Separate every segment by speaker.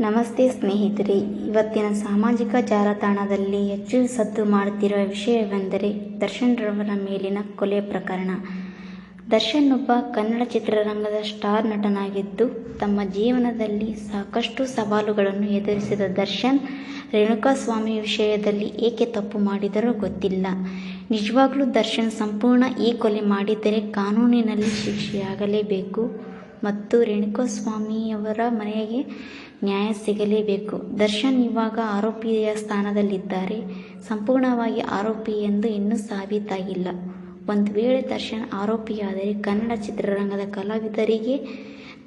Speaker 1: ನಮಸ್ತೆ ಸ್ನೇಹಿತರೆ, ಇವತ್ತಿನ ಸಾಮಾಜಿಕ ಜಾಲತಾಣದಲ್ಲಿ ಹೆಚ್ಚು ಸದ್ದು ಮಾಡುತ್ತಿರುವ ವಿಷಯವೆಂದರೆ ದರ್ಶನ್ ರವರ ಮೇಲಿನ ಕೊಲೆ ಪ್ರಕರಣ. ದರ್ಶನ್ ಒಬ್ಬ ಕನ್ನಡ ಚಿತ್ರರಂಗದ ಸ್ಟಾರ್ ನಟನಾಗಿದ್ದು, ತಮ್ಮ ಜೀವನದಲ್ಲಿ ಸಾಕಷ್ಟು ಸವಾಲುಗಳನ್ನು ಎದುರಿಸಿದ ದರ್ಶನ್, ರೇಣುಕಾಸ್ವಾಮಿ ವಿಷಯದಲ್ಲಿ ಏಕೆ ತಪ್ಪು ಮಾಡಿದರೂ ಗೊತ್ತಿಲ್ಲ. ನಿಜವಾಗ್ಲೂ ದರ್ಶನ್ ಸಂಪೂರ್ಣ ಈ ಕೊಲೆ ಮಾಡಿದ್ದರೆ ಕಾನೂನಿನಲ್ಲಿ ಶಿಕ್ಷೆಯಾಗಲೇಬೇಕು. ಮತ್ತು ರೇಣುಕಾಸ್ವಾಮಿಯವರ ಮನೆಗೆ ನ್ಯಾಯ ಸಿಗಲೇಬೇಕು. ದರ್ಶನ್ ಇವಾಗ ಆರೋಪಿಯ ಸ್ಥಾನದಲ್ಲಿದ್ದಾರೆ. ಸಂಪೂರ್ಣವಾಗಿ ಆರೋಪಿ ಎಂದು ಇನ್ನೂ ಸಾಬೀತಾಗಿಲ್ಲ. ಒಂದು ವೇಳೆ ದರ್ಶನ್ ಆರೋಪಿಯಾದರೆ ಕನ್ನಡ ಚಿತ್ರರಂಗದ ಕಲಾವಿದರಿಗೆ,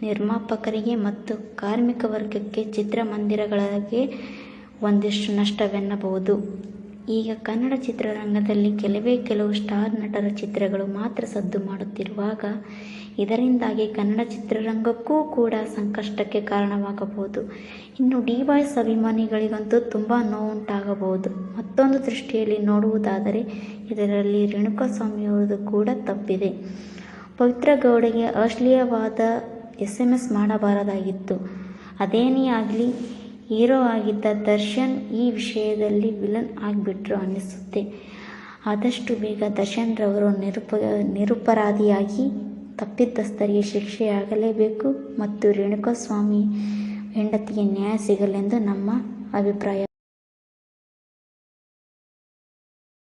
Speaker 1: ನಿರ್ಮಾಪಕರಿಗೆ ಮತ್ತು ಕಾರ್ಮಿಕ ವರ್ಗಕ್ಕೆ ಚಿತ್ರಮಂದಿರಗಳಿಗೆ ಒಂದಿಷ್ಟು ನಷ್ಟವೆನ್ನಬಹುದು. ಈಗ ಕನ್ನಡ ಚಿತ್ರರಂಗದಲ್ಲಿ ಕೆಲವೇ ಕೆಲವು ಸ್ಟಾರ್ ನಟರ ಚಿತ್ರಗಳು ಮಾತ್ರ ಸದ್ದು ಮಾಡುತ್ತಿರುವಾಗ ಇದರಿಂದಾಗಿ ಕನ್ನಡ ಚಿತ್ರರಂಗಕ್ಕೂ ಕೂಡ ಸಂಕಷ್ಟಕ್ಕೆ ಕಾರಣವಾಗಬಹುದು. ಇನ್ನು ಡಿ ಬಾಯ್ಸ್ ಅಭಿಮಾನಿಗಳಿಗಂತೂ ತುಂಬ ನೋವುಂಟಾಗಬಹುದು. ಮತ್ತೊಂದು ದೃಷ್ಟಿಯಲ್ಲಿ ನೋಡುವುದಾದರೆ ಇದರಲ್ಲಿ ರೇಣುಕಾಸ್ವಾಮಿಯವರದು ಕೂಡ ತಪ್ಪಿದೆ. ಪವಿತ್ರ ಗೌಡಗೆ ಅಶ್ಲೀಲವಾದ ಎಸ್ ಎಂ ಎಸ್ ಮಾಡಬಾರದಾಗಿತ್ತು. ಅದೇನೇ ಆಗಲಿ ಹೀರೋ ಆಗಿದ್ದ ದರ್ಶನ್ ಈ ವಿಷಯದಲ್ಲಿ ವಿಲನ್ ಆಗಿಬಿಟ್ರು ಅನ್ನಿಸುತ್ತೆ. ಆದಷ್ಟು ಬೇಗ ದರ್ಶನ್ ರವರು ನಿರುಪ ನಿರುಪರಾಧಿಯಾಗಿ ತಪ್ಪಿತಸ್ಥರಿಗೆ ಶಿಕ್ಷೆಯಾಗಲೇಬೇಕು ಮತ್ತು ರೇಣುಕಾಸ್ವಾಮಿ ಹೆಂಡತಿಗೆ ನ್ಯಾಯ ಸಿಗಲೆಂದು ನಮ್ಮ ಅಭಿಪ್ರಾಯ